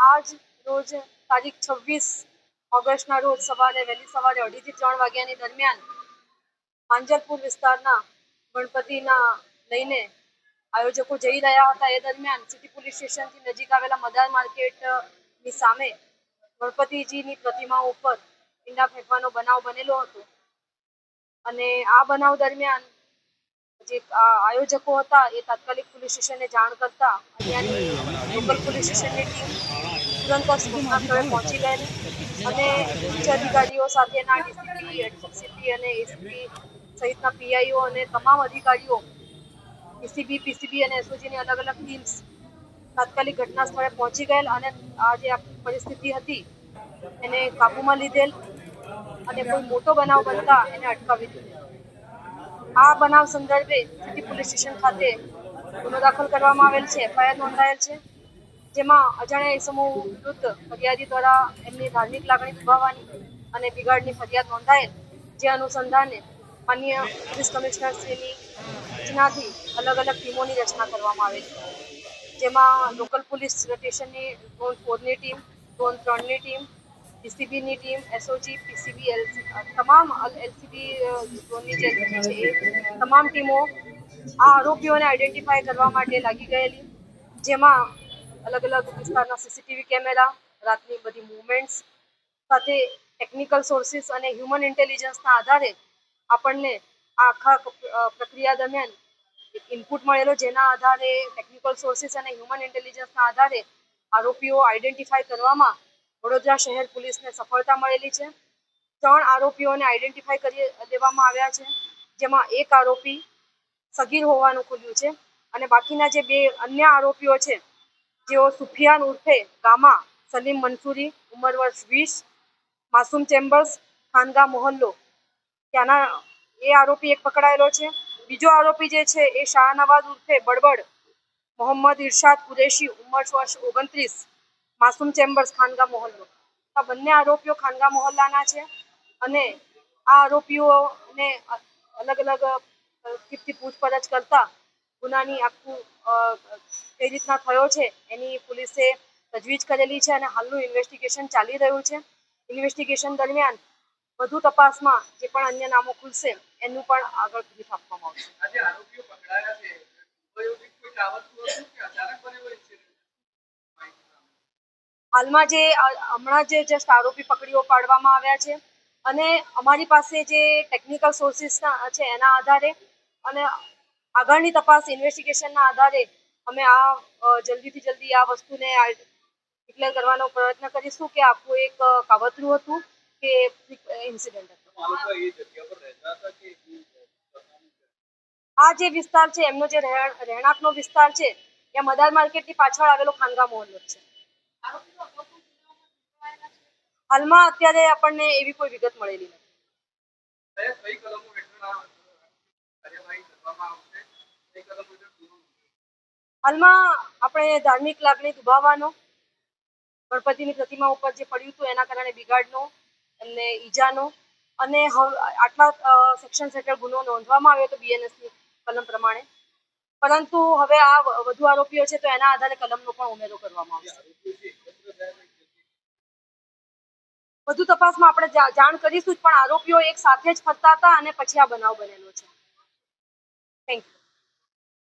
આજ રોજ તારીખ છવ્વીસ ઓગસ્ટના રોજ સવારે વહેલી સવારે અઢીથી ત્રણ વાગ્યાની દરમિયાન માંજરપુર વિસ્તારના ગણપતિના લઈને આયોજકો જઈ રહ્યા હતા. એ દરમિયાન સિટી પોલીસ સ્ટેશનથી નજીક આવેલા મદાર માર્કેટની સામે ગણપતિજીની પ્રતિમા ઉપર ઈંડા ફેંકવાનો બનાવ બનેલો હતો. અને આ બનાવ દરમિયાન જે આયોજકો હતા એ તાત્કાલિક પોલીસ સ્ટેશનને જાણ કરતા અહીંયાની લોકલ પોલીસ સ્ટેશનની ટીમ તુરંત સ્થળે પહોંચી ગયેલી અને ઉચ્ચ અધિકારીઓ સાથેના ડીસીપી એડીસીપી અને એસીપી સહિતના પીઆઈઓ અને તમામ અધિકારીઓ એસીબી પીસીબી અને એસઓજીની અલગ અલગ ટીમ્સ તાત્કાલિક ઘટના સ્થળે પહોંચી ગયેલ અને આ જે પરિસ્થિતિ હતી. એને કાબૂમાં લીધેલ અને કોઈ મોટો બનાવ બનતા એને અટકાવી દીધો. આ બનાવ સંદર્ભે સિટી પોલીસ સ્ટેશન ખાતે ગુનો દાખલ કરવામાં આવેલ છે, એફઆઈઆર નોંધાયેલ છે. જેમાં અજાણ્યા ઇસમો વિરુદ્ધ ફરિયાદી દ્વારા એમની ધાર્મિક લાગણી દુભાવવાની અને બિગાડની ફરિયાદ નોંધાયેલ, જે અનુસંધાને માન્ય પોલીસ કમિશનરશ્રીની સૂચનાથી અલગ અલગ ટીમોની રચના કરવામાં આવેલી જેમાં લોકલ પોલીસ સ્ટેશનની ઝોન ફોરની ટીમ, ઝોન ત્રણની ટીમ ડીસીબીની ટીમ, એસઓજી, પીસીબી, એલસી તમામ એલસીબી ઝોનની જે છે એ તમામ ટીમો આ આરોપીઓને આઈડેન્ટિફાય કરવા માટે લાગી ગયેલી. જેમાં અલગ અલગ વિસ્તારના સીસીટીવી કેમેરા, રાતની બધી મુવમેન્ટ્સ સાથે ટેકનિકલ સોર્સિસ અને હ્યુમન ઇન્ટેલિજન્સના આધારે આપણને આખા પ્રક્રિયા દરમિયાન ઇનપુટ મળેલો જેના આધારે ટેકનિકલ સોર્સિસ અને હ્યુમન ઇન્ટેલિજન્સના આધારે આરોપીઓ આઈડેન્ટિફાય કરવામાં વડોદરા શહેર પોલીસને સફળતા મળેલી છે. ત્રણ આરોપીઓને આઈડેન્ટિફાય કરી દેવામાં આવ્યા છે, જેમાં એક આરોપી સગીર હોવાનું ખુલ્યું છે અને બાકીના જે બે અન્ય આરોપીઓ છે જેઓ સુફિયાન ઉર્ફે ગામા સલીમ મંસૂરી, ઉંમર વર્ષ વીસ, માસૂમ ચેમ્બર્સ, ખાનગા મોહલ્લો. ત્યાંના એ આરોપી એક પકડાયેલો છે. બીજો આરોપી જે છે એ શાહનવાઝ ઉર્ફે બળબડ મોહમ્મદ ઇરશાદ કુરેશી, ઉંમર વર્ષ ઓગણત્રીસ, માસૂમ ચેમ્બર્સ, ખાનગા મોહલ્લો. આ બંને આરોપીઓ ખાનગા મોહલ્લાના છે અને આ આરોપીઓને અલગ અલગ પૂછપરછ કરતા ગુનાની આખું કઈ રીતના થયો છે એની પોલીસે તજવીજ કરેલી છે અને હાલનું ઇન્વેસ્ટિગેશન ચાલી રહ્યું છે. ઇન્વેસ્ટિગેશન દરમિયાન વધુ તપાસમાં જે પણ અન્ય નામો ખુલશે એનું પણ આગળ બ્રીફ આપવામાં આવશે? હાલમાં જે હમણાં જે જસ્ટ આરોપી પકડીઓ પાડવામાં આવ્યા છે અને અમારી પાસે જે ટેકનિકલ સોર્સિસના છે એના આધારે અને આગળની તપાસ ઇન્વેસ્ટિગેશનના આધારે અમે આ જલ્દીથી જલ્દી આ વસ્તુને ડિક્લેર કરવાનો પ્રયત્ન કરીશું કે આખું એક કાવતરું હતું કે ઇન્સિડન્ટ હતો. આ જે વિસ્તાર છે, એમનો જે રહેણ- રહેણાંકનો વિસ્તાર છે એ મદાર માર્કેટની પાછળ આવેલો ખાનગા મોહલ્લો છે. હાલમાં અત્યારે આપણને એવી કોઈ વિગત મળેલી નથી. હાલમાં આપણે ધાર્મિક લાગણી દુભાવવાનો, ગણપતિની પ્રતિમા ઉપર જે પડ્યું હતું એના કારણે બિગાડનો એમને ઈજાનો અને આટલા સેક્શન હેઠળ ગુનો નોંધવામાં આવ્યો હતો બીએનએસની કલમ પ્રમાણે. પરંતુ હવે આ વધુ આરોપીઓ છે તો એના આધારે કલમનો પણ ઉમેરો કરવામાં આવશે. વધુ તપાસમાં આપણે જાણ કરીશું પણ આરોપીઓ એક સાથે જ ફરતા હતા અને પછી આ બનાવ બનેલો છે. Thank you